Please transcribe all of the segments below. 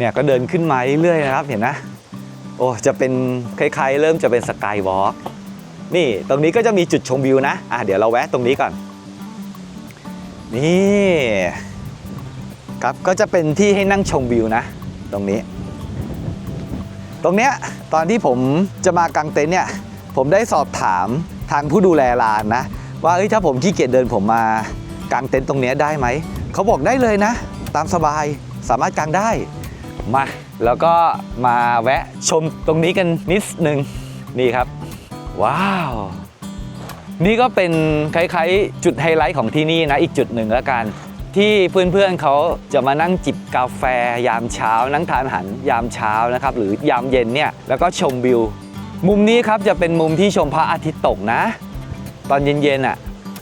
เนี่ยก็เดินขึ้นมาเรื่อยๆนะครับเห็นนะโอ้จะเป็นคล้ายๆ เริ่มจะเป็นสกายวอล์กนี่ตรงนี้ก็จะมีจุดชมวิวนะอะเดี๋ยวเราแวะตรงนี้ก่อน นี่ครับก็จะเป็นที่ให้นั่งชมวิวนะตรงนี้ ตรงเนี้ยตอนที่ผมจะมากางเต็นท์เนี่ยผมได้สอบถามทางผู้ดูแลลานนะ ว่าเอ้ยถ้าผมขี้เกียจเดินผมมากางเต็นท์ตรงเนี้ยได้ไหมเขาบอกได้เลยนะ ตามสบายสามารถกางได้ มา แล้วก็มาแวะชมตรงนี้กันนิดนึงนี่ครับ ว้าว นี่ก็เป็นคล้ายๆ จุดไฮไลท์ของที่นี่นะ อีกจุดหนึ่งแล้วกัน ที่เพื่อนๆเขาจะมานั่งจิบกาแฟยามเช้า นั่งทานอาหารยามเช้านะครับ หรือยามเย็นเนี่ยแล้วก็ชมวิว มุมนี้ครับจะเป็นมุมที่ชมพระอาทิตย์ตกนะ ตอนเย็นๆอะ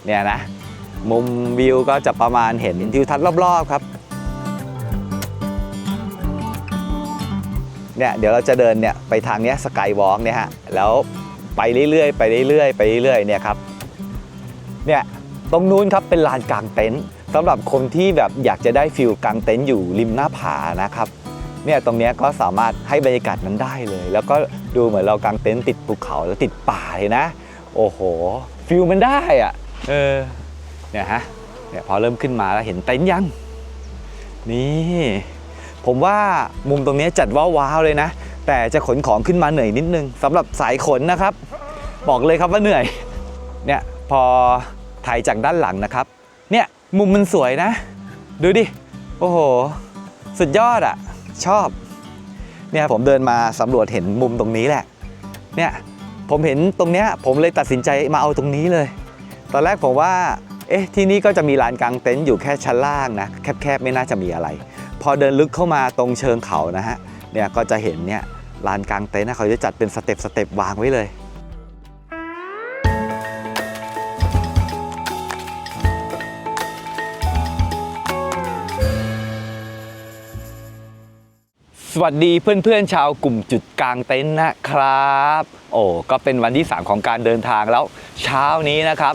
เนี่ยนะมุมวิวก็จะประมาณเห็นทิวทัศน์รอบๆครับ เนี่ยเดี๋ยวเราจะเดินเนี่ยไปทางเนี้ยสกายวอล์กเนี่ยฮะแล้วไปเรื่อยๆไปเรื่อยๆไปเรื่อยๆเนี่ยครับเนี่ยตรงนู้นครับเป็นลานกลางเต็นท์สำหรับคนที่แบบอยากจะได้ฟิลกลางเต็นท์อยู่ริมหน้าผานะครับเนี่ยตรงนี้ก็สามารถให้บรรยากาศนั้นได้เลย แล้วก็ดูเหมือนเรากางเต็นท์ติดภูเขาแล้วติดป่าเลยนะ โอ้โหฟิลมันได้อะเออเนี่ยฮะเนี่ยพอเริ่มขึ้นมาแล้วเห็นเต็นท์ยัง นี่ ผมว่ามุมตรงนี้จัดว่าว้าวเลยนะ แต่จะขนของขึ้นมาเหนื่อยนิดนึงสำหรับสายขนนะครับ บอกเลยครับว่าเหนื่อยเนี่ยพอถ่ายจากด้านหลังนะครับ เนี่ยมุมมันสวยนะ ดูดิ โอ้โห สุดยอดอะ่ะ ชอบ เนี่ยผมเดินมาสำรวจเห็นมุมตรงนี้แหละ เนี่ยผมเห็นตรงเนี้ยผมเลยตัดสินใจมาเอาตรงนี้เลย ตอนแรกผมว่า เอ๊ะที่นี่ก็จะมีลานกลางเต็นท์อยู่แค่ชั้นล่างนะ แคบๆไม่น่าจะมีอะไร พอเดินลึกเข้ามาตรงเชิงเขานะฮะเนี่ยก็จะเห็นเนี่ยลานกลางเต็นท์เขาจะจัดเป็นสเต็ปสเต็ปวางไว้เลยสวัสดีเพื่อนๆชาวกลุ่มจุดกลางเต็นท์นะครับ โอ้ก็เป็นวันที่ 3 ของการเดินทางแล้ว เช้านี้นะครับ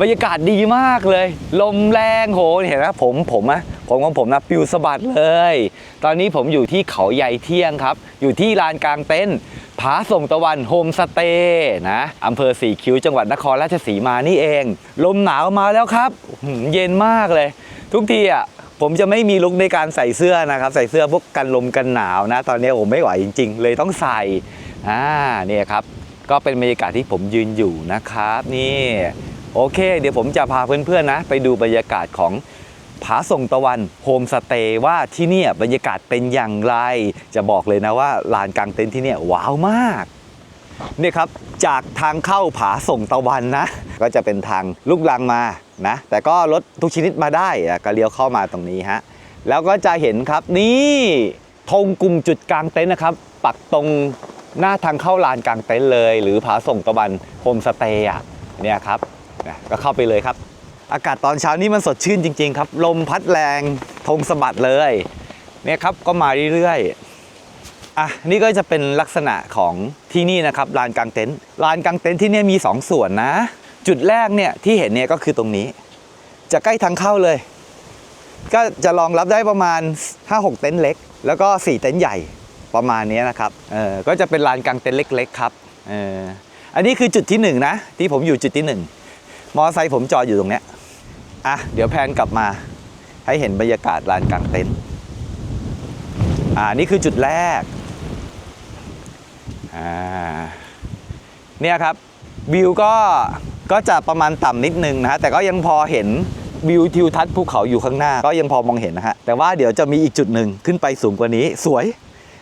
บรรยากาศดีมากเลย ลมแรงโหเห็นไหมผมผมอะ ผมของผมนะปิวสะบัดเลย ตอนนี้ผมอยู่ที่เขาใหญ่เที่ยงครับ อยู่ที่ลานกลางเต็นท์ผาส่งตะวันโฮมสเตย์นะอำเภอสีคิ้วจังหวัดนครราชสีมานี่เอง ลมหนาวมาแล้วครับ เย็นมากเลย ทุกทีอะผมจะไม่มีลุกในการใส่เสื้อนะครับ ใส่เสื้อพวกกันลมกันหนาวนะ ตอนนี้ผมไม่ไหวจริง ๆ เลยต้องใส่อ่าเนี่ยครับ ก็เป็นบรรยากาศที่ผมยืนอยู่นะครับ นี่ โอเค เดี๋ยวผมจะพาเพื่อนๆนะ ไปดูบรรยากาศของ ผาส่งตะวันโฮมสเตย์ว่าที่นี่บรรยากาศเป็นอย่างไร จะบอกเลยนะว่าลานกลางเต็นท์ที่นี่ว้าวมากเนี่ยครับจากทางเข้าผาส่งตะวันนะ ก็จะเป็นทางลูกลังมานะแต่ก็รถทุกชนิดมาได้ก็เลี้ยวเข้ามาตรงนี้ฮะแล้วก็จะเห็นครับนี่ธงกลุ่มจุดกลางเต็นท์นะครับ ปักตรงหน้าทางเข้าลานกลางเต็นท์เลย หรือผาส่งตะวันโฮมสเตย์อะเนี่ยครับก็เข้าไปเลยครับ อากาศตอนเช้านี้มันสดชื่นจริง ๆ ครับ ลมพัดแรงธงสะบัดเลย เนี่ยครับก็มาเรื่อยๆอะนี่ก็จะเป็นลักษณะของที่นี่นะครับลานกลางเต็นท์ลานกลางเต็นท์ที่นี่มี2ส่วนนะ จุดแรกเนี่ยที่เห็นเนี่ยก็คือตรงนี้ จะใกล้ทางเข้าเลย ก็จะรองรับได้ประมาณ 5-6 เต็นท์เล็ก แล้วก็ 4 เต็นท์ใหญ่ประมาณนี้นะครับเออก็จะเป็นลานกลางเต็นท์เล็ก ๆ ครับเอออันนี้คือจุดที่หนึ่งนะที่ผมอยู่จุดที่หนึ่งมอไซค์ผมจอดอยู่ตรงเนี้ย อะ เดี๋ยวแพนกลับมาให้เห็นบรรยากาศลานกลางเต็นท์อ่า นี่คือจุดแรก อ่า เนี่ยครับ วิวก็ ก็จะประมาณต่ำนิดนึงนะฮะ แต่ก็ยังพอเห็นวิวทิวทัศน์ภูเขาอยู่ข้างหน้า ก็ยังพอมองเห็นนะฮะ แต่ว่าเดี๋ยวจะมีอีกจุดหนึ่งขึ้นไปสูงกว่านี้สวย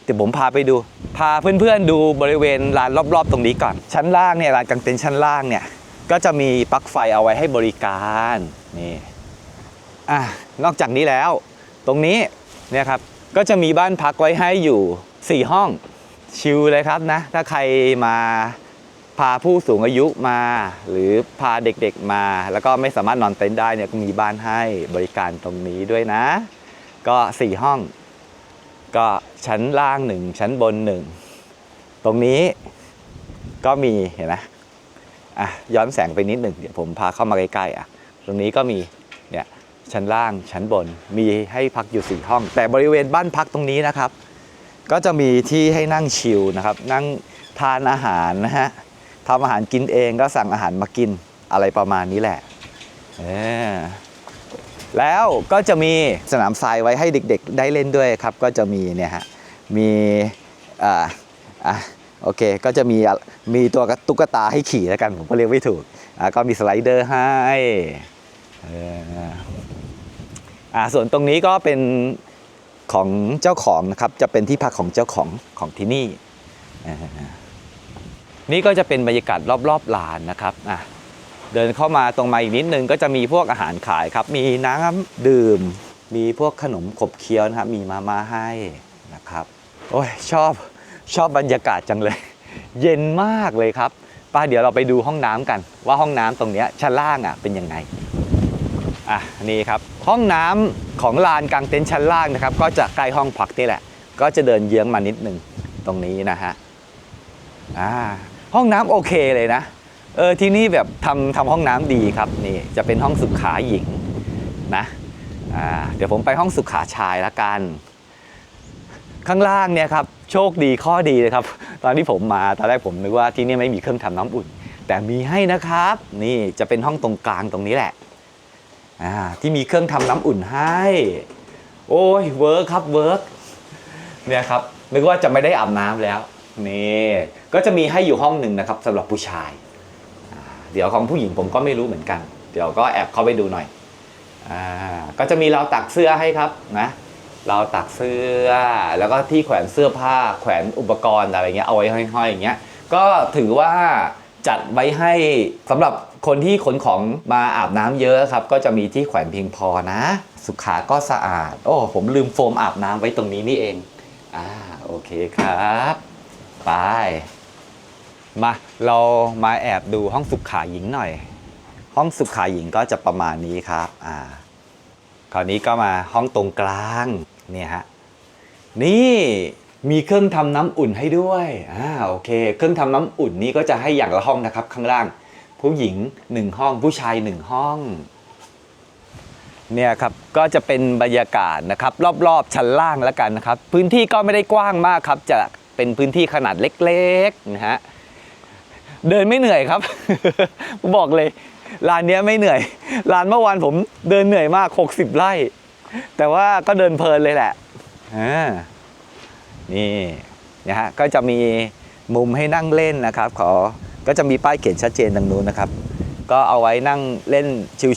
เดี๋ยวผมพาไปดู พาเพื่อนๆดูบริเวณลานรอบๆ ตรงนี้ก่อน ชั้นล่างเนี่ยลานกางเต็นท์ชั้นล่างเนี่ย ก็จะมีปลั๊กไฟเอาไว้ให้บริการ นี่อะนอกจากนี้แล้ว ตรงนี้เนี่ยครับก็จะมีบ้านพักไว้ให้อยู่ 4 ห้องชิลเลยครับนะ ถ้าใครมาพาผู้สูงอายุมา หรือพาเด็กๆมา แล้วก็ไม่สามารถนอนเต็นท์ได้เนี่ยก็มีบ้านให้บริการตรงนี้ด้วยนะ ก็ 4 ห้อง ก็ชั้นล่างหนึ่งชั้นบนหนึ่งตรงนี้ก็มีเห็นไหมอะย้อนแสงไปนิดหนึ่งเดี๋ยวผมพาเข้ามาใกล้ๆอะ ตรงนี้ก็มีเนี่ยชั้นล่างชั้นบนมีให้พักอยู่สี่ห้อง แต่บริเวณบ้านพักตรงนี้นะครับ ก็จะมีที่ให้นั่งชิลนะครับ นั่งทานอาหารนะฮะทำอาหารกินเองก็สั่งอาหารมากินอะไรประมาณนี้แหละแล้วก็จะมีสนามทรายไว้ให้เด็กๆ ได้เล่นด้วยครับ ก็จะมีเนี่ยฮะมีอ่าอะโอเคก็จะมีมีตัวตุ๊กตาให้ขี่แล้วกันผมก็เรียกไม่ถูกอะก็มีสไลเดอร์ให้ อ่าส่วนตรงนี้ก็เป็นของเจ้าของนะครับ จะเป็นที่พักของเจ้าของของที่นี่ นี่ก็จะเป็นบรรยากาศรอบๆลานนะครับอะเดินเข้ามาตรงมาอีกนิดนึงก็จะมีพวกอาหารขายครับ มีน้ำดื่ม มีพวกขนมขบเคี้ยวนะครับ มีมาม่าให้นะครับ โอ้ยชอบชอบบรรยากาศจังเลย เย็นมากเลยครับป้าเดี๋ยวเราไปดูห้องน้ำกัน ว่าห้องน้ำตรงเนี้ยชั้นล่างอะเป็นยังไง อะนี่ครับห้องน้ำของลานกลางเต็นท์ชั้นล่างนะครับ ก็จะใกล้ห้องพักนี่แหละ ก็จะเดินเยื้องมานิดหนึ่งตรงนี้นะฮะอ่าห้องน้ำโอเคเลยนะเออที่นี่แบบทำทำห้องน้ำดีครับนี่จะเป็นห้องสุขาหญิงนะอ่าเดี๋ยวผมไปห้องสุขาชายละกัน ข้างล่างเนี่ยครับโชคดีข้อดีเลยครับ ตอนที่ผมมาตอนแรกผมนึกว่าที่นี่ไม่มีเครื่องทำน้ำอุ่น แต่มีให้นะครับ นี่จะเป็นห้องตรงกลางตรงนี้แหละ อ่าที่มีเครื่องทำน้ำอุ่นให้ โอ้ยเวิร์คครับเวิร์กเนี่ยครับนึกว่าจะไม่ได้อาบน้ำแล้วนี่ก็จะมีให้อยู่ห้องหนึ่งนะครับสำหรับผู้ชาย เดี๋ยวของผู้หญิงผมก็ไม่รู้เหมือนกัน เดี๋ยวก็แอบเข้าไปดูหน่อยอก็จะมีราวตักเสื้อให้ครับนะราวตักเสื้อ แล้วก็ที่แขวนเสื้อผ้า แขวนอุปกรณ์อะไรเงี้ยเอาไว้ห้อยๆอย่างเงี้ยก็ถือว่าจัดไว้ให้สำหรับ คนที่ขนของมาอาบน้ำเยอะครับ ก็จะมีที่แขวนเพียงพอนะ สุขาก็สะอาด โอ้ผมลืมโฟมอาบน้ำไว้ตรงนี้นี่เองอ่าโอเคครับ ไป มาเรามาแอบดูห้องสุขาหญิงหน่อย ห้องสุขาหญิงก็จะประมาณนี้ครับอ่าคราวนี้ก็มาห้องตรงกลางเนี่ยฮะนี่มีเครื่องทำน้ำอุ่นให้ด้วยอ่าโอเค เครื่องทำน้ำอุ่นนี่ก็จะให้อย่างละห้องนะครับ ข้างล่าง ผู้หญิงหนึ่งห้องผู้ชายหนึ่งห้องเนี่ยครับก็จะเป็นบรรยากาศนะครับรอบๆชั้นล่างแล้วกันนะครับ พื้นที่ก็ไม่ได้กว้างมากครับ จะเป็นพื้นที่ขนาดเล็กๆนะฮะเดินไม่เหนื่อยครับ บอกเลยลานนี้ไม่เหนื่อยลานเมื่อวานผมเดินเหนื่อยมาก 60 ไร่ แต่ว่าก็เดินเพลินเลยแหละนี่นะฮะก็จะมีมุมให้นั่งเล่นนะครับ ขอ ก็จะมีป้ายเขียนชัดเจนตรงนู้นนะครับ ก็เอาไว้นั่งเล่น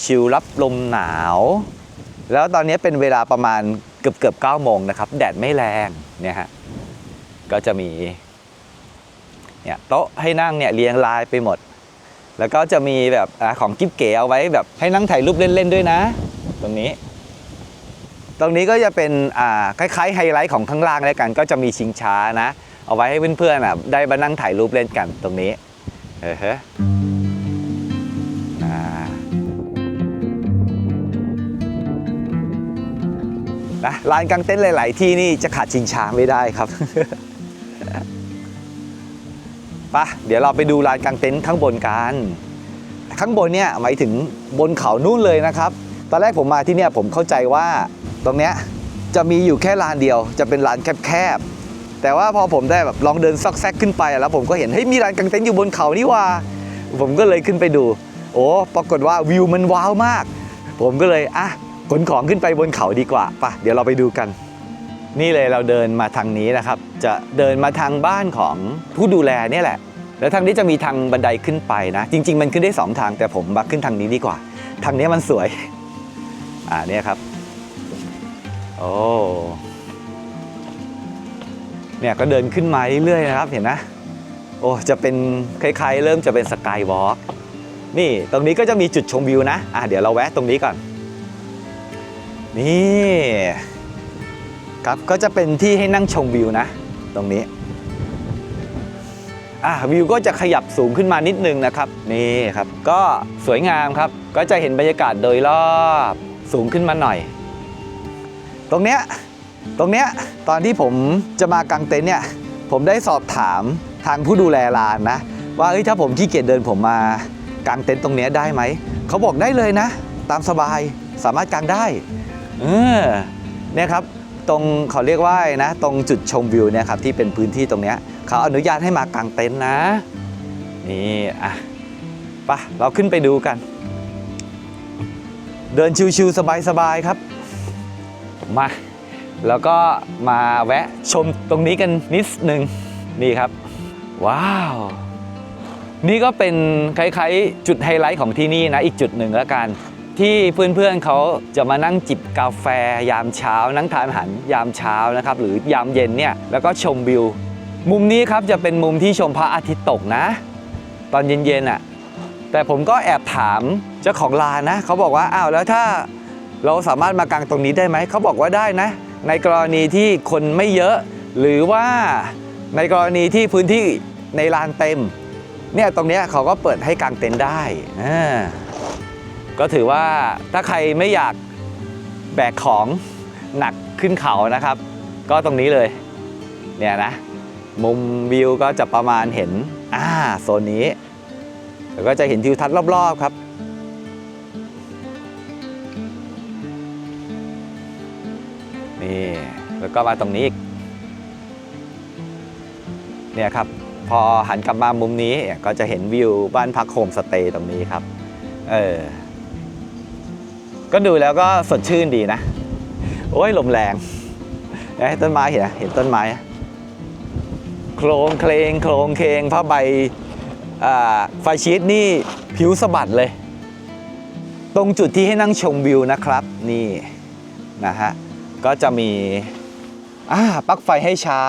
ชิวๆรับลมหนาว แล้วตอนนี้เป็นเวลาประมาณเกือบเกือบเก้าโมงนะครับ แดดไม่แรงเนี่ยฮะก็จะมีเนี่ยโต๊ะให้นั่งเนี่ยเรียงรายไปหมด แล้วก็จะมีแบบอของกิ๊บเก๋เอาไว้แบบให้นั่งถ่ายรูปเล่นๆด้วยนะ ตรงนี้ ตรงนี้ก็จะเป็นอ่าคล้ายๆไฮไลท์ของข้างล่างแล้วกัน ก็จะมีชิงช้านะ เอาไว้ให้เพื่อนๆอะได้มานั่งถ่ายรูปเล่นกันตรงนี้ เฮะอ่านะลานกางเต็นท์หลาย ๆ ที่นี่จะขาดชิงช้าไม่ได้ครับ ปะเดี๋ยวเราไปดูลานกางเต็นท์ข้างบนกัน ข้างบนเนี่ยหมายถึงบนเขานู่นเลยนะครับ ตอนแรกผมมาที่เนี่ยผมเข้าใจว่าตรงเนี้ยจะมีอยู่แค่ลานเดียว จะเป็นลานแคบๆ แต่ว่าพอผมได้แบบลองเดินซอกแซกขึ้นไป แล้วผมก็เห็นเฮ้ยมีลานกางเต็นท์อยู่บนเขานี่ว่า ผมก็เลยขึ้นไปดู โอ้ปรากฏว่าวิวมันว้าวมาก ผมก็เลยอะขนของขึ้นไปบนเขาดีกว่าป่ะเดี๋ยวเราไปดูกัน นี่เลยเราเดินมาทางนี้นะครับ จะเดินมาทางบ้านของผู้ดูแลเนี่ยแหละ แล้วทางนี้จะมีทางบันไดขึ้นไปนะ จริง ๆ มันขึ้นได้สองทาง แต่ผมมาขึ้นทางนี้ดีกว่า ทางนี้มันสวย อ่าเนี่ยครับ โอ้ เนี่ยก็เดินขึ้นมาเรื่อยๆนะครับเห็นนะโอ้จะเป็นคล้ายๆ เริ่มจะเป็นสกายวอล์กนี่ตรงนี้ก็จะมีจุดชมวิวนะอะเดี๋ยวเราแวะตรงนี้ก่อน นี่ครับก็จะเป็นที่ให้นั่งชมวิวนะ ตรงนี้อะวิวก็จะขยับสูงขึ้นมานิดนึงนะครับนี่ครับ ก็สวยงามครับ ก็จะเห็นบรรยากาศโดยรอบสูงขึ้นมาหน่อย ตรงเนี้ย ตรงเนี้ยตอนที่ผมจะมากางเต็นท์เนี่ยผมได้สอบถามทางผู้ดูแลลานนะ ว่าเอ้ยถ้าผมขี้เกียจเดินผมมากางเต็นท์ตรงเนี้ยได้ไหมเขาบอกได้เลยนะ ตามสบายสามารถกางได้เออเนี่ยครับตรงเขาเรียกว่านะ ตรงจุดชมวิวเนี่ยครับที่เป็นพื้นที่ตรงเนี้ยเขาอนุญาตให้มากางเต็นท์นะ นี่อะไปะเราขึ้นไปดูกัน เดินชิวๆสบายๆครับ มา แล้วก็มาแวะชมตรงนี้กันนิดหนึ่งนี่ครับ ว้าว นี่ก็เป็นคล้ายๆ จุดไฮไลท์ของที่นี่นะ อีกจุดหนึ่งแล้วกัน ที่เพื่อนๆเขาจะมานั่งจิบกาแฟยามเช้า นั่งทานอาหารยามเช้านะครับ หรือยามเย็นเนี่ยแล้วก็ชมวิว มุมนี้ครับจะเป็นมุมที่ชมพระอาทิตย์ตกนะ ตอนเย็นๆอะแต่ผมก็แอบถามเจ้าของร้านนะเขาบอกว่าอ้าวแล้วถ้าเราสามารถมากางตรงนี้ได้ไหมเขาบอกว่าได้นะ ในกรณีที่คนไม่เยอะ หรือว่าในกรณีที่พื้นที่ในลานเต็มเนี่ยตรงนี้เขาก็เปิดให้กางเต็นท์ได้ก็ถือว่าถ้าใครไม่อยากแบกของหนักขึ้นเขานะครับ ก็ตรงนี้เลยเนี่ยนะมุมวิวก็จะประมาณเห็นอ่าโซนนี้แล้วก็จะเห็นทิวทัศน์รอบๆครับ นี่แล้วก็มาตรงนี้อีกเนี่ยครับพอหันกลับมามุมนี้ก็จะเห็นวิวบ้านพักโฮมสเตย์ตรงนี้ครับเออก็ดูแล้วก็สดชื่นดีนะ โอ้ยลมแรงเอ้ยต้นไม้เห็นเห็นต้นไม้ โครงเคลงโครงเคงผ้าใบไฟชีตนี่ผิวสะบัดเลย ตรงจุดที่ให้นั่งชมวิวนะครับ นี่นะฮะ ก็จะมีอ่าปลั๊กไฟให้ใช้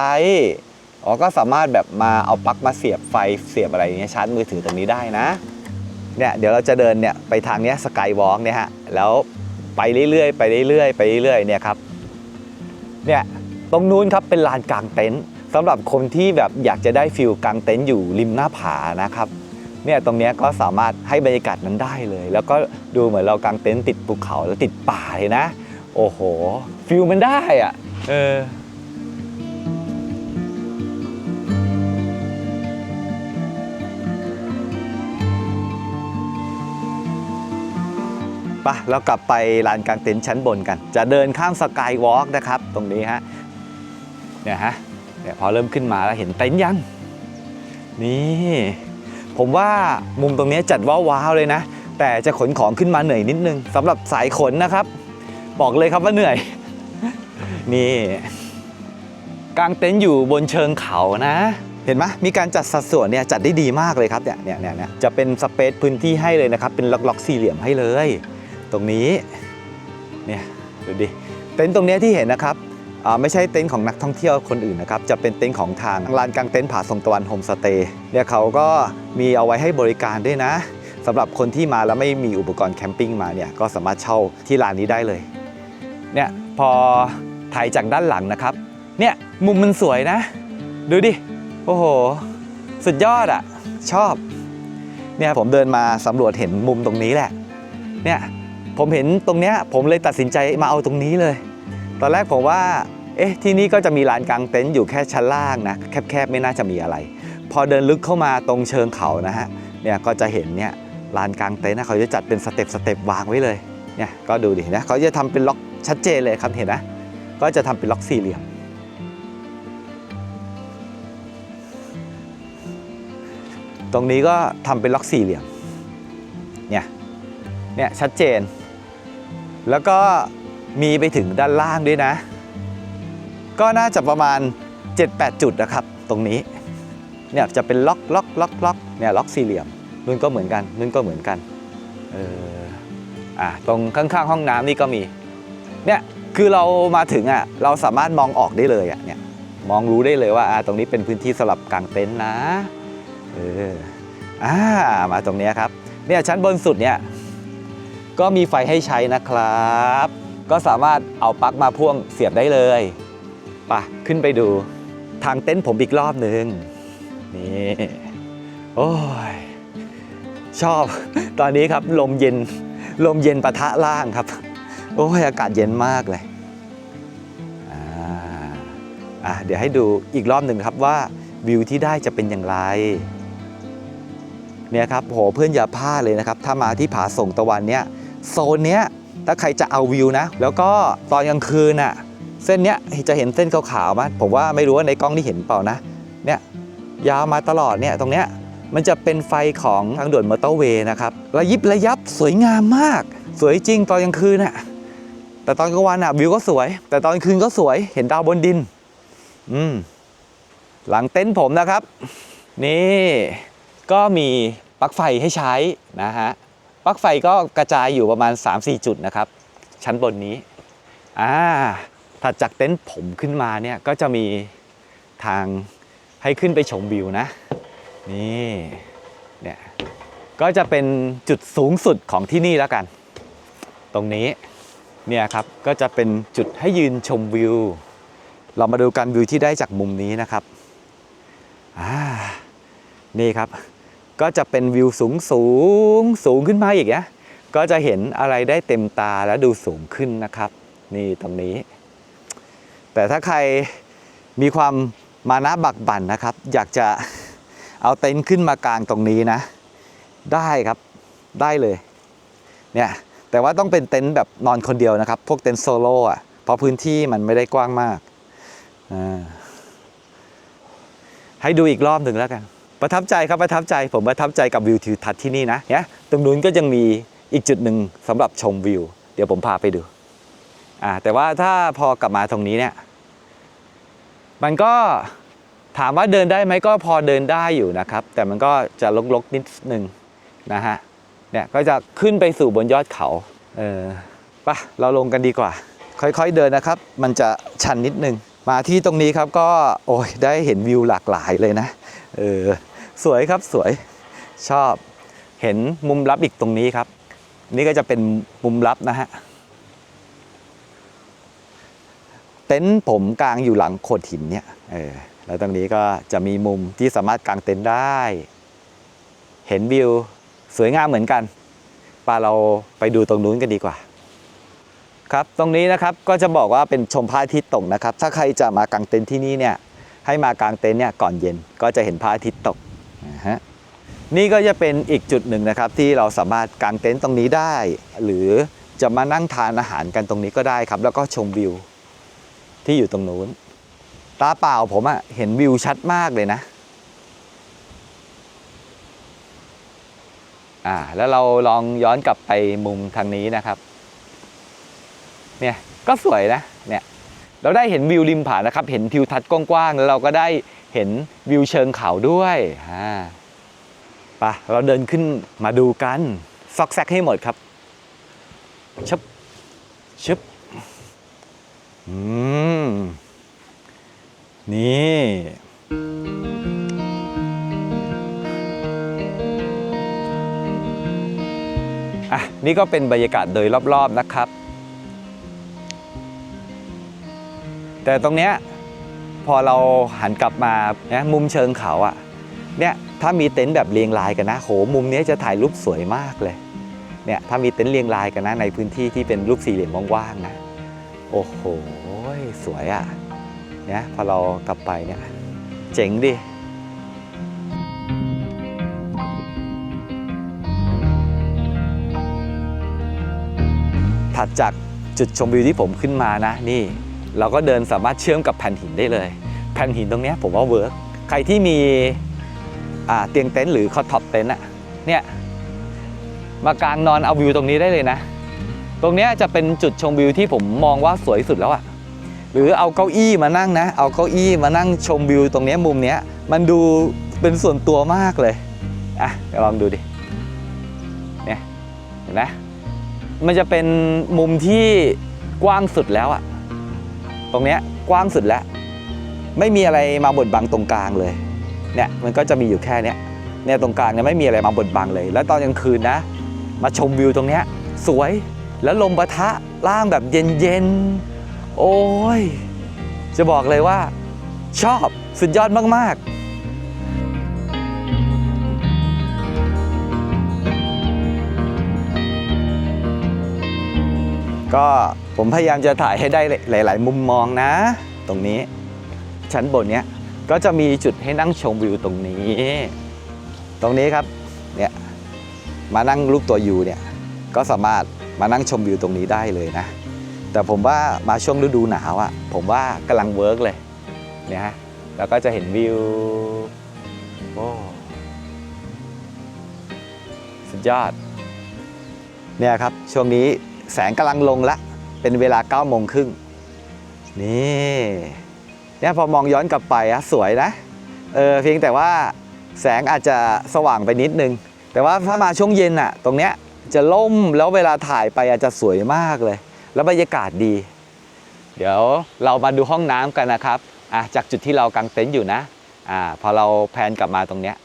อ๋อก็สามารถแบบมาเอาปลั๊กมาเสียบไฟเสียบอะไรอย่างเงี้ยชาร์จมือถือตรงนี้ได้นะเนี่ยเดี๋ยวเราจะเดินเนี่ยไปทางเนี้ยสกายวอล์กเนี่ยฮะแล้วไปเรื่อยๆไปเรื่อยๆไปเรื่อยๆเนี่ยครับเนี่ยตรงนู้นครับเป็นลานกลางเต็นท์สำหรับคนที่แบบอยากจะได้ฟิลกลางเต็นท์อยู่ริมหน้าผานะครับเนี่ยตรงนี้ก็สามารถให้บรรยากาศนั้นได้เลย แล้วก็ดูเหมือนเรากางเต็นท์ติดภูเขาแล้วติดป่าเลยนะ โอ้โห ฟิลมันได้อะเออปะเรากลับไปลานกางเต็นท์ชั้นบนกัน จะเดินข้ามสกายวอล์กนะครับ ตรงนี้ฮะ เนี่ยฮะเนี่ยพอเริ่มขึ้นมาแล้วเห็นเต็นท์ยัง นี่ ผมว่ามุมตรงนี้จัดว่าว้าวเลยนะ แต่จะขนของขึ้นมาเหนื่อยนิดนึงสำหรับสายขนนะครับ บอกเลยครับว่าเหนื่อย นี่กางเต็นท์อยู่บนเชิงเขานะ เห็นไหมมีการจัดสัดส่วนเนี่ยจัดได้ดีมากเลยครับเนี่ยเนี่ยเนี่ยจะเป็นสเปซพื้นที่ให้เลยนะครับ เป็นล็อกๆสี่เหลี่ยมให้เลย ตรงนี้เนี่ยดูดิเต็นท์ตรงนี้ที่เห็นนะครับอ่าไม่ใช่เต็นท์ของนักท่องเที่ยวคนอื่นนะครับ จะเป็นเต็นท์ของทางลานกลางเต็นท์ผาทรงตะวันโฮมสเตย์เนี่ยเขาก็มีเอาไว้ให้บริการด้วยนะสำหรับคนที่มาแล้วไม่มีอุปกรณ์แคมปิ้งมาเนี่ยก็สามารถเช่าที่ลานนี้ได้เลยเนี่ยพอ ถ่ายจากด้านหลังนะครับ เนี่ยมุมมันสวยนะ ดูดิ โอ้โห สุดยอดอะ่ะ ชอบ เนี่ยผมเดินมาสำรวจเห็นมุมตรงนี้แหละ เนี่ยผมเห็นตรงเนี้ยผมเลยตัดสินใจมาเอาตรงนี้เลย ตอนแรกผมว่า เอ๊ะ ที่นี่ก็จะมีลานกลางเต็นท์อยู่แค่ชั้นล่างนะ แคบๆ ไม่น่าจะมีอะไร พอเดินลึกเข้ามาตรงเชิงเขานะฮะ เนี่ยก็จะเห็นเนี่ยลานกลางเต็นท์นะเขาจะจัดเป็นสเต็ปสเต็ปวางไว้เลย เนี่ยก็ดูดินะเขาจะทำเป็นล็อกชัดเจนเลยครับเห็นนะ ก็จะทำเป็นล็อกสี่เหลี่ยม ตรงนี้ก็ทำเป็นล็อกสี่เหลี่ยม เนี่ย เนี่ยชัดเจน แล้วก็มีไปถึงด้านล่างด้วยนะ ก็น่าจะประมาณ 7-8 จุดนะครับ ตรงนี้ เนี่ยจะเป็นล็อกล็อกล็อกล็อกเนี่ยล็อกสี่เหลี่ยมนู่นก็เหมือนกันนู่นก็เหมือนกัน เออ อะตรงข้างๆห้องน้ำนี่ก็มี เนี่ย คือเรามาถึงอะเราสามารถมองออกได้เลยอะเนี่ยมองรู้ได้เลยว่าอ่าตรงนี้เป็นพื้นที่สำหรับกางเต็นท์นะเอออ่ามาตรงนี้ครับเนี่ยชั้นบนสุดเนี่ยก็มีไฟให้ใช้นะครับ ก็สามารถเอาปลั๊กมาพ่วงเสียบได้เลยไปขึ้นไปดูทางเต็นท์ผมอีกรอบหนึ่งนี่โอ้ยชอบตอนนี้ครับลมเย็นลมเย็นปะทะล่างครับ โอ้ยอากาศเย็นมากเลยอ่าเดี๋ยวให้ดูอีกรอบหนึ่งครับว่าวิวที่ได้จะเป็นอย่างไรเนี่ยครับโหเพื่อนอย่าพลาดเลยนะครับ ถ้ามาที่ผาส่งตะวันเนี่ยโซนเนี้ยถ้าใครจะเอาวิวนะ แล้วก็ตอนกลางคืนน่ะเส้นเนี้ยจะเห็นเส้นขาวๆไหมผมว่าไม่รู้ว่าในกล้องนี่เห็นเปล่านะเนี่ยยาวมาตลอดเนี่ยตรงเนี้ยมันจะเป็นไฟของทางด่วนมอเตอร์เวย์นะครับระยิบระยับสวยงามมาก สวยจริงตอนกลางคืนน่ะ แต่ตอนกลางวันอะวิวก็สวย แต่ตอนคืนก็สวยเห็นดาวบนดิน อืมหลังเต็นท์ผมนะครับ นี่ก็มีปลั๊กไฟให้ใช้นะฮะปลั๊กไฟก็กระจายอยู่ประมาณ 3-4 จุดนะครับ ชั้นบนนี้อ่าถัดจากเต็นท์ผมขึ้นมาเนี่ยก็จะมีทางให้ขึ้นไปชมวิวนะ นี่เนี่ยก็จะเป็นจุดสูงสุดของที่นี่แล้วกัน ตรงนี้ เนี่ยครับก็จะเป็นจุดให้ยืนชมวิว เรามาดูกันวิวที่ได้จากมุมนี้นะครับอ่านี่ครับ ก็จะเป็นวิวสูงสูงสูงขึ้นมาอีกนะก็จะเห็นอะไรได้เต็มตาและดูสูงขึ้นนะครับ นี่ตรงนี้ แต่ถ้าใครมีความมานะบักบั่นนะครับ อยากจะเอาเต็นท์ขึ้นมากลางตรงนี้นะ ได้ครับได้เลย เนี่ย แต่ว่าต้องเป็นเต็นท์แบบนอนคนเดียวนะครับ พวกเต็นท์โซโล่อะเพราะพื้นที่มันไม่ได้กว้างมากาให้ดูอีกรอบหนึ่งแล้วกัน ประทับใจครับประทับใจ ผมประทับใจกับวิวทิวทัศน์ที่นี่นะเนี่ยตรงนู้นก็ยังมีอีกจุดหนึ่งสำหรับชมวิว เดี๋ยวผมพาไปดูอ่าแต่ว่าถ้าพอกลับมาตรงนี้เนี่ย มันก็ถามว่าเดินได้ไหมก็พอเดินได้อยู่นะครับ แต่มันก็จะลกๆนิดหนึ่งนะฮะ เนี่ยก็จะขึ้นไปสู่บนยอดเขาเออปะเราลงกันดีกว่า ค่อยๆเดินนะครับ มันจะชันนิดนึง มาที่ตรงนี้ครับก็โอ้ยได้เห็นวิวหลากหลายเลยนะเออสวยครับสวยชอบเห็นมุมลับอีกตรงนี้ครับ นี่ก็จะเป็นมุมลับนะฮะเต็นท์ผมกลางอยู่หลังโขดหินเนี่ยเออแล้วตรงนี้ก็จะมีมุมที่สามารถกางเต็นท์ได้ เห็นวิว สวยงามเหมือนกันปาเราไปดูตรงนู้นกันดีกว่า ครับตรงนี้นะครับก็จะบอกว่าเป็นชมพระอาทิตย์ตกนะครับ ถ้าใครจะมากางเต็นท์ที่นี่เนี่ยให้มากางเต็นท์เนี่ยก่อนเย็นก็จะเห็นพระอาทิตย์ตกนะฮะนี่ก็จะเป็นอีกจุดหนึ่งนะครับ ที่เราสามารถกางเต็นท์ตรงนี้ได้ หรือจะมานั่งทานอาหารกันตรงนี้ก็ได้ครับ แล้วก็ชมวิวที่อยู่ตรงนู้นตาเปล่าผมอะเห็นวิวชัดมากเลยนะ อ่าแล้วเราลองย้อนกลับไปมุมทางนี้นะครับเนี่ยก็สวยนะเนี่ยเราได้เห็นวิวริมผานะครับ เห็นทิวทัศน์กว้างๆแล้วเราก็ได้เห็นวิวเชิงเขาด้วยอ่าไปะเราเดินขึ้นมาดูกันซอกแซกให้หมดครับชึบชึบอืมนี่ อะนี่ก็เป็นบรรยากาศโดยรอบๆนะครับ แต่ตรงเนี้ยพอเราหันกลับมาเนี่ยมุมเชิงเขาอะเนี่ยถ้ามีเต็นท์แบบเรียงรายกันนะโหมุมเนี้ยจะถ่ายรูปสวยมากเลยเนี่ยถ้ามีเต็นท์เรียงรายกันนะในพื้นที่ที่เป็นรูปสี่เหลี่ยมว่างๆนะโอ้โหสวยอะเนี่ยพอเรากลับไปเนี่ยเจ๋งดิ ถัดจากจุดชมวิวที่ผมขึ้นมานะนี่ เราก็เดินสามารถเชื่อมกับแผ่นหินได้เลย แผ่นหินตรงนี้ผมว่าเวิร์กใครที่มีเตียงเต็นท์หรือคอท็อปเต็นท์อะเนี่ยมากางนอนเอาวิวตรงนี้ได้เลยนะ ตรงนี้จะเป็นจุดชมวิวที่ผมมองว่าสวยสุดแล้วอะหรือเอาเก้าอี้มานั่งนะ เอาเก้าอี้มานั่งชมวิวตรงนี้มุมนี้มันดูเป็นส่วนตัวมากเลย อะเดี๋ยวลองดูดิ เนี่ย เห็นไหม มันจะเป็นมุมที่กว้างสุดแล้วอะตรงเนี้ยกว้างสุดแล้ว ไม่มีอะไรมาบดบังตรงกลางเลยเนี่ยมันก็จะมีอยู่แค่เนี้ยเนี่ยตรงกลางเนี่ยไม่มีอะไรมาบดบังเลย แล้วตอนกลางคืนนะ มาชมวิวตรงเนี้ยสวยแล้วลมปะทะล่างแบบเย็นๆโอ้ยจะบอกเลยว่า ชอบสุดยอดมากๆ ก็ผมพยายามจะถ่ายให้ได้หลาย ๆ มุมมองนะ ตรงนี้ ชั้นบนเนี้ยก็จะมีจุดให้นั่งชมวิวตรงนี้ ตรงนี้ครับเนี่ยมานั่งรูปตัวยูเนี่ยก็สามารถมานั่งชมวิวตรงนี้ได้เลยนะ แต่ผมว่ามาช่วงฤดูหนาวอะ่ะผมว่ากำลังเวิร์กเลยเนี่ยฮะแล้วก็จะเห็นวิวโอ้สุดยอดเนี่ยครับช่วงนี้ แสงกำลังลงละ เป็นเวลา9ก้าโมงครึ่งนี่เนี่ยพอมองย้อนกลับไปอะสวยนะเออเพียงแต่ว่าแสงอาจจะสว่างไปนิดนึง แต่ว่าถ้ามาช่วงเย็นอะตรงเนี้ยจะล่มแล้วเวลาถ่ายไปอาจจะสวยมากเลย แล้วบรรยากาศดี เดี๋ยวเรามาดูห้องน้ำกันนะครับอะจากจุดที่เรากางเต็นท์อยู่นะอ่าพอเราแพนกลับมาตรงเนี้ย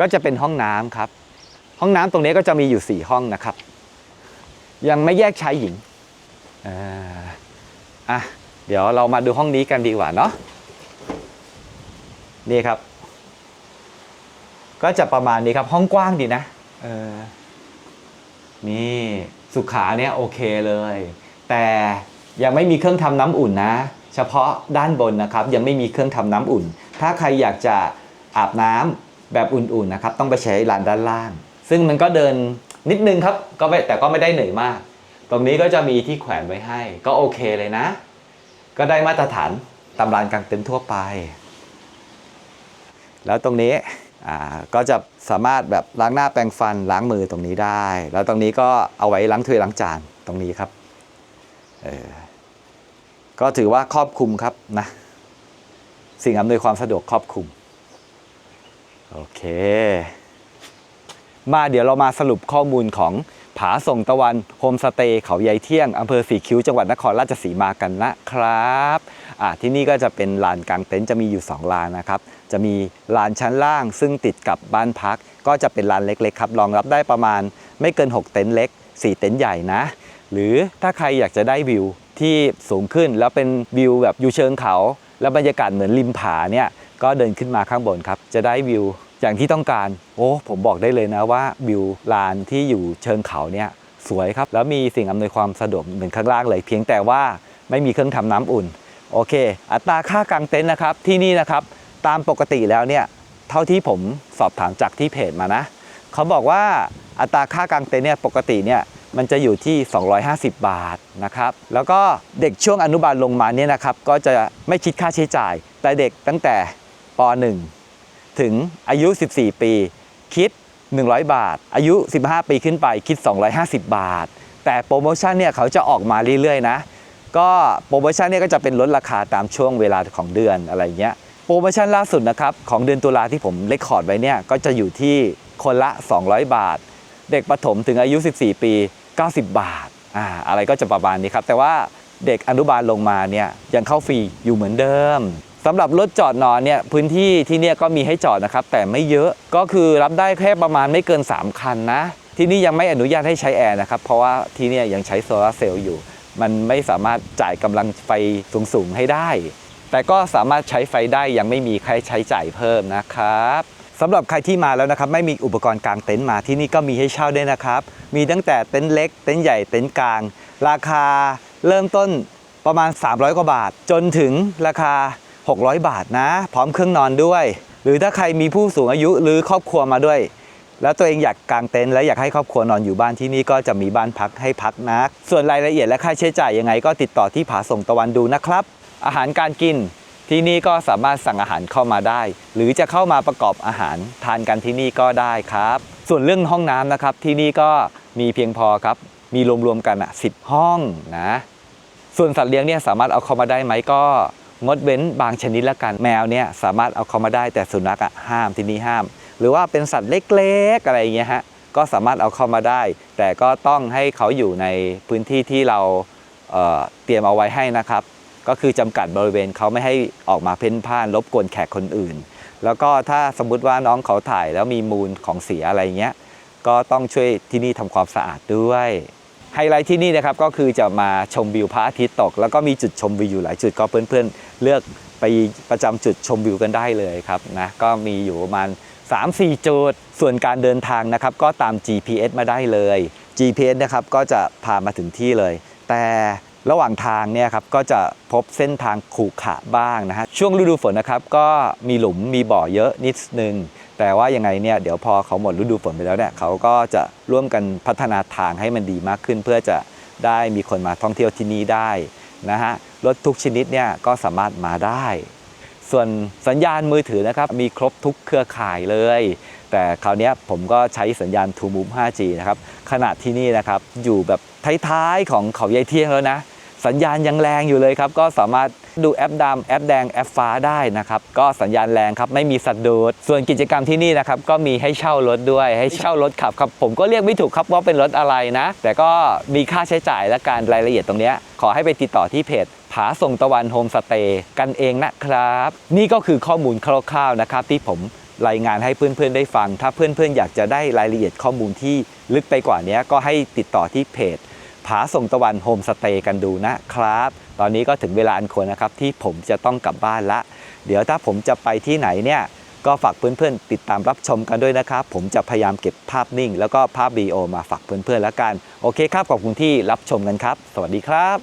ก็จะเป็นห้องน้ำครับ ห้องน้ำตรงนี้ก็จะมีอยู่ 4 ห้องนะครับ ยังไม่แยกชายหญิงอ่าอะเดี๋ยวเรามาดูห้องนี้กันดีกว่าเนาะนี่ครับ ก็จะประมาณนี้ครับห้องกว้างดีนะเออนี่สุขาเนี่ยโอเคเลย แต่ยังไม่มีเครื่องทำน้ำอุ่นนะ เฉพาะด้านบนนะครับ ยังไม่มีเครื่องทำน้ำอุ่น ถ้าใครอยากจะอาบน้ำแบบอุ่นๆนะครับ ต้องไปใช้ลานด้านล่าง ซึ่งมันก็เดิน นิดนึงครับก็ไม่แต่ก็ไม่ได้เหนื่อยมาก ตรงนี้ก็จะมีที่แขวนไว้ให้ ก็โอเคเลยนะ ก็ได้มาตรฐานตำรานกางเต็นท์ทั่วไป แล้วตรงนี้ก็จะสามารถแบบล้างหน้าแปรงฟันล้างมือตรงนี้ได้ แล้วตรงนี้ก็เอาไว้ล้างถ้วยล้างจานตรงนี้ครับก็ถือว่าครอบคลุมครับนะสิ่งอำนวยความสะดวกครอบคลุม โอเค มาเดี๋ยวเรามาสรุปข้อมูลของผาส่งตะวันโฮมสเตย์เขาใยเที่ยงอำเภอสีคิ้วจังหวัดนครราชสีมากันนะครับอ่าที่นี่ก็จะเป็นลานกลางเต็นท์จะมีอยู่ 2 ลานนะครับ จะมีลานชั้นล่างซึ่งติดกับบ้านพัก ก็จะเป็นลานเล็กๆครับรองรับได้ประมาณไม่เกิน 6 เต็นท์เล็ก 4 เต็นท์ใหญ่นะ หรือถ้าใครอยากจะได้วิวที่สูงขึ้นแล้วเป็นวิวแบบอยู่เชิงเขา แล้วบรรยากาศเหมือนริมผาเนี่ยก็เดินขึ้นมาข้างบนครับ จะได้วิว อย่างที่ต้องการโอ้ผมบอกได้เลยนะว่าวิวลานที่อยู่เชิงเขาเนี่ยสวยครับ แล้วมีสิ่งอำนวยความสะดวกเหมือนข้างล่างเลย เพียงแต่ว่าไม่มีเครื่องทำน้ำอุ่น โอเค อัตราค่ากางเต็นท์นะครับที่นี่นะครับ ตามปกติแล้วเนี่ยเท่าที่ผมสอบถามจากที่เพจมานะ เขาบอกว่าอัตราค่ากางเต็นท์เนี่ยปกติเนี่ยมันจะอยู่ที่ 250 บาทนะครับ แล้วก็เด็กช่วงอนุบาลลงมาเนี่ยนะครับ ก็จะไม่คิดค่าใช้จ่าย แต่เด็กตั้งแต่ป .1 ถึงอายุ 14 ปี คิด 100 บาท อายุ 15 ปีขึ้นไปคิด 250 บาท แต่โปรโมชั่นเนี่ยเขาจะออกมาเรื่อยๆ นะ ก็โปรโมชั่นเนี่ยก็จะเป็นลดราคาตามช่วงเวลาของเดือนอะไรเงี้ยโปรโมชั่นล่าสุดนะครับ ของเดือนตุลาที่ผมเลคคอร์ดไว้เนี่ยก็จะอยู่ที่คนละ 200 บาท เด็กประถมถึงอายุ 14 ปี 90 บาทอ่าอะไรก็จะประมาณนี้ครับ แต่ว่าเด็กอนุบาลลงมาเนี่ยยังเข้าฟรีอยู่เหมือนเดิม สำหรับรถจอดนอนเนี่ยพื้นที่ที่เนี่ยก็มีให้จอดนะครับแต่ไม่เยอะก็คือรับได้แค่ประมาณไม่เกิน 3 คันนะ ที่นี่ยังไม่อนุญาตให้ใช้แอร์นะครับเพราะว่าที่เนี่ยยังใช้โซลาเซลล์อยู่ มันไม่สามารถจ่ายกำลังไฟสูงๆให้ได้ แต่ก็สามารถใช้ไฟได้ยังไม่มีใครใช้จ่ายเพิ่มนะครับสำหรับใครที่มาแล้วนะครับไม่มีอุปกรณ์กลางเต็นท์มาที่นี่ก็มีให้เช่าด้วยนะครับ มีตั้งแต่เต็นท์เล็กเต็นท์ใหญ่เต็นท์กลาง ราคาเริ่มต้นประมาณ 300 กว่าบาท จนถึงราคา 600 บาทนะ พร้อมเครื่องนอนด้วย หรือถ้าใครมีผู้สูงอายุหรือครอบครัวมาด้วย แล้วตัวเองอยากกางเต็นท์และอยากให้ครอบครัวนอนอยู่บ้านที่นี่ก็จะมีบ้านพักให้พักนะ ส่วนรายละเอียดและค่าใช้จ่ายยังไงก็ติดต่อที่ผาส่งตะวันดูนะครับ อาหารการกินที่นี่ก็สามารถสั่งอาหารเข้ามาได้ หรือจะเข้ามาประกอบอาหารทานกันที่นี่ก็ได้ครับ ส่วนเรื่องห้องน้ำนะครับที่นี่ก็มีเพียงพอครับ มีรวมๆกันอะสิห้องนะ ส่วนสัตว์เลี้ยงเนี่ยสามารถเอาเข้ามาได้ไหมก็ งดเว้นบางชนิดละกันแมวเนี่ยสามารถเอาเขามาได้แต่สุนัขอะห้ามที่นี่ห้าม หรือว่าเป็นสัตว์เล็กๆอะไรอย่างเงี้ยฮะก็สามารถเอาเข้ามาได้ แต่ก็ต้องให้เขาอยู่ในพื้นที่ที่เราเเตรียมเอาไว้ให้นะครับ ก็คือจำกัดบริเวณเขาไม่ให้ออกมาเพ่นพ่านรบกวนแขกคนอื่น แล้วก็ถ้าสมมุติว่าน้องเขาถ่ายแล้วมีมูลของเสียอะไรเงี้ยก็ต้องช่วยที่นี่ทำความสะอาดด้วย ไฮไลท์ที่นี่นะครับก็คือจะมาชมวิวพระอาทิตย์ตก แล้วก็มีจุดชมวิวอยู่หลายจุดก็เพื่อนๆ เลือกไปประจำจุดชมวิวกันได้เลยครับนะก็มีอยู่ประมาณ 3-4 จุด ส่วนการเดินทางนะครับก็ตาม GPS มาได้เลย GPS นะครับก็จะพามาถึงที่เลย แต่ระหว่างทางเนี่ยครับก็จะพบเส้นทางขรุขระบ้างนะฮะช่วงฤดูฝนนะครับก็มีหลุมมีบ่อเยอะนิดนึง แต่ว่ายังไงเนี่ยเดี๋ยวพอเขาหมดฤดูฝนไปแล้วเนี่ยเขาก็จะร่วมกันพัฒนาทางให้มันดีมากขึ้น เพื่อจะได้มีคนมาท่องเที่ยวที่นี่ได้นะฮะรถทุกชนิดเนี่ยก็สามารถมาได้ ส่วนสัญญาณมือถือนะครับมีครบทุกเครือข่ายเลย แต่คราวเนี้ยผมก็ใช้สัญญาณ True Move 5G นะครับขณะที่นี่นะครับอยู่แบบท้ายๆของเขาใยายเที่ยงแล้วนะ สัญญาณยังแรงอยู่เลยครับ ก็สามารถดูแอปดำแอปแดงแอปฟ้าได้นะครับ ก็สัญญาณแรงครับ ไม่มีสัตว์ดูดส่วนกิจกรรมที่นี่นะครับ ก็มีให้เช่ารถด้วยให้เช่ารถขับครับ ผมก็เรียกไม่ถูกครับว่าเป็นรถอะไรนะ แต่ก็มีค่าใช้จ่ายและการรายละเอียดตรงนี้ ขอให้ไปติดต่อที่เพจผาส่งตะวันโฮมสเตย์กันเองนะครับ นี่ก็คือข้อมูลคร่าวๆนะครับ ที่ผมรายงานให้เพื่อนๆได้ฟัง ถ้าเพื่อนๆอยากจะได้รายละเอียดข้อมูลที่ลึกไปกว่านี้ก็ให้ติดต่อที่เพจ ผาส่งตะวันโฮมสเตย์กันดูนะครับ ตอนนี้ก็ถึงเวลาอันควรนะครับที่ผมจะต้องกลับบ้านละ เดี๋ยวถ้าผมจะไปที่ไหนเนี่ยก็ฝากเพื่อนๆ ติดตามรับชมกันด้วยนะครับ ผมจะพยายามเก็บภาพนิ่ง แล้วก็ภาพวีดีโอมาฝากเพื่อนๆแล้วกัน โอเคครับขอบคุณที่รับชมกันครับ สวัสดีครับ